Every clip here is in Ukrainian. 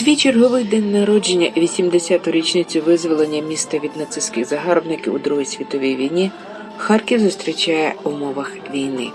Свій черговий день народження, 80-ту річницю визволення міста від нацистських загарбників у Другій світовій війні, Харків зустрічає в умовах війни.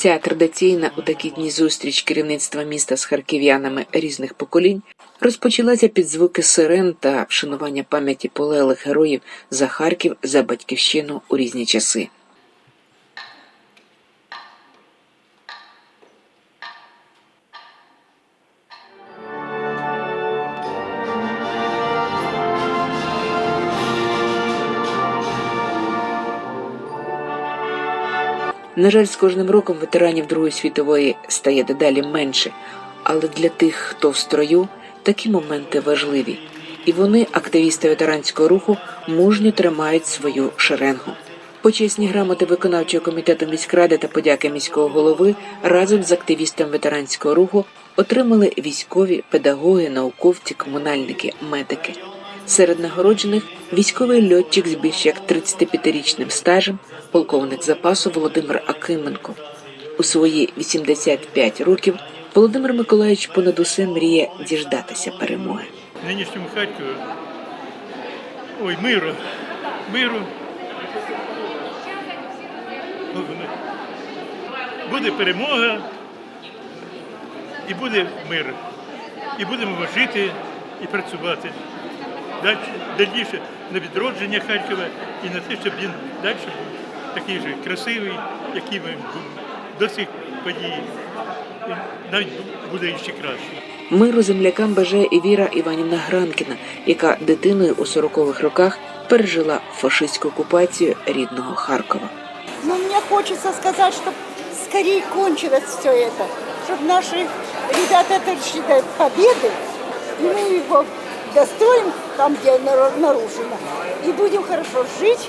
Ця традиційна у такі дні зустріч керівництва міста з харків'янами різних поколінь розпочалася під звуки сирен та вшанування пам'яті полеглих героїв за Харків за батьківщину у різні часи. На жаль, з кожним роком ветеранів Другої світової стає дедалі менше, але для тих, хто в строю, такі моменти важливі, і вони, активісти ветеранського руху, мужньо тримають свою шеренгу. Почесні грамоти виконавчого комітету міськради та подяки міського голови разом з активістом ветеранського руху отримали військові, педагоги, науковці, комунальники, медики. Серед нагороджених військовий льотчик з більш як 35-річним стажем, полковник запасу Володимир Акименко. У свої 85 років Володимир Миколаївич понад усе мріє діждатися перемоги. В нинішньому Харкові. Ой, миру. Миру. Буде перемога і буде мир. І будемо жити і працювати Далі, дальніше на відродження Харкова і на те, щоб він далі був такий же красивий, який він був до цих подій. І навіть буде ще краще. Миру землякам бажає і Віра Іванівна Гранкіна, яка дитиною у 40-х роках пережила фашистську окупацію рідного Харкова. Но мне хочется сказать, чтобы скорее кончилось все это, чтобы наши ребята дошли до победы, и мы его достоим там, где нар- нарушено, и будем хорошо жить.